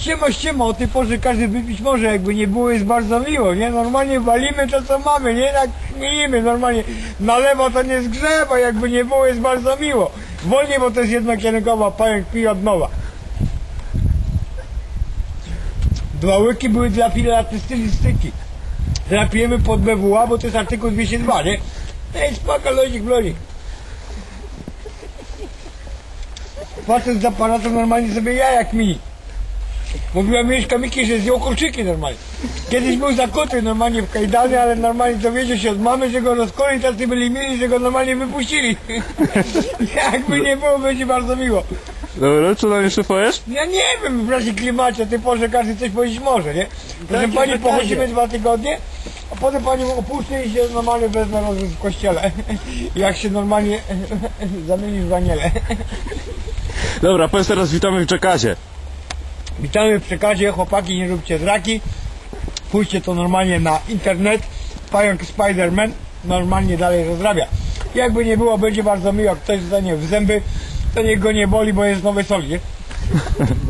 Siema, siema, o tej porze każdy wypić może, jakby nie było jest bardzo miło, nie? Normalnie walimy to co mamy, nie? Tak śmiejemy, normalnie na lewo to nie zgrzewa, jakby nie było jest bardzo miło. Wolniej, bo to jest jednokierunkowa, pająk pije od nowa. Dwa łyki były dla filatystyki. Teraz pijemy pod BWA, bo to jest artykuł 202, nie? Ej, spoko, lodzik, lodzik. Facet z aparatem normalnie sobie jaja kmini. Mówiła Mieszka Miki, że zjął kolczyki normalnie. Kiedyś był zakuty normalnie w kajdany, ale normalnie dowiedział się od mamy, że go rozkoli, tacy byli mili, że go normalnie wypuścili. Jakby nie było, będzie bardzo miło. Dobra, co nam jeszcze powiesz? Ja nie wiem, w razie klimacie, ty porze każdy coś powiedzieć może, nie? Proszę Jakie pani, pytanie? pochodzimy dwa tygodnie, a potem pani opuszczę i się normalnie wezmę rozum w kościele. Jak się normalnie zamienisz w aniele. Dobra, powiedz teraz witamy w Jackazie. Witamy w przekazie, chłopaki, nie róbcie zraki. Pójdźcie to normalnie na internet. Pająk Spider-Man normalnie dalej rozrabia. Jakby nie było, będzie bardzo miło, ktoś zostanie w zęby, to niech go nie boli, bo jest nowy soli, nie?